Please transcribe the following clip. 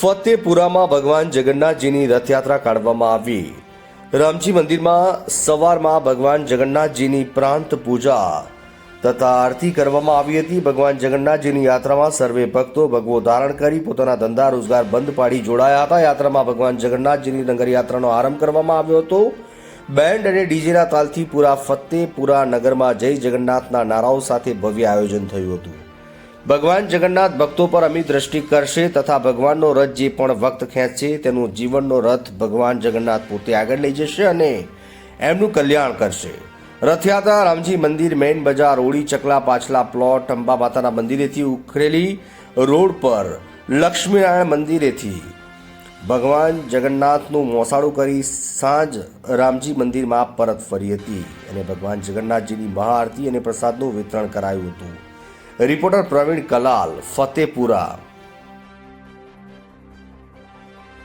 ફતેપુરામાં ભગવાન જગન્નાથજીની રથયાત્રા કાઢવામાં આવી. રામજી મંદિરમાં સવારમાં ભગવાન જગન્નાથજીની પ્રાંત પૂજા તથા આરતી કરવામાં આવી હતી. ભગવાન જગન્નાથજીની યાત્રામાં સર્વે ભક્તો ભગવો ધારણ કરી પોતાના ધંધા રોજગાર બંધ પાડી જોડાયા હતા. યાત્રામાં ભગવાન જગન્નાથજીની નગરયાત્રાનો આરંભ કરવામાં આવ્યો હતો. બેન્ડ અને ડીજેના તાલથી પૂરા ફતેપુરા નગરમાં જય જગન્નાથના નારાઓ સાથે ભવ્ય આયોજન થયું હતું. ભગવાન જગન્નાથ ભક્તો પર અમી દ્રષ્ટિ કરશે તથા ભગવાનનો રથ જે પણ ભક્ત ખેંચશે, તેનું જીવનનો રથ ભગવાન જગન્નાથ પોતે આગળ લઈ જશે અને એમનું કલ્યાણ કરશે. રથયાત્રા રામજી મંદિર મેઇન બજાર, ઓળી, ચકલા, પાછલા પ્લોટ અંબા માતાના મંદિરેથી ઉખરેલી રોડ પર લક્ષ્મીનારાયણ મંદિરેથી ભગવાન જગન્નાથનું મોસાળું કરી સાંજ રામજી મંદિરમાં પરત ફરી હતી અને ભગવાન જગન્નાથજીની મહાઆરતી અને પ્રસાદનું વિતરણ કરાયું હતું. રિપોર્ટર પ્રવીણ કલાલ ફતેપુરા.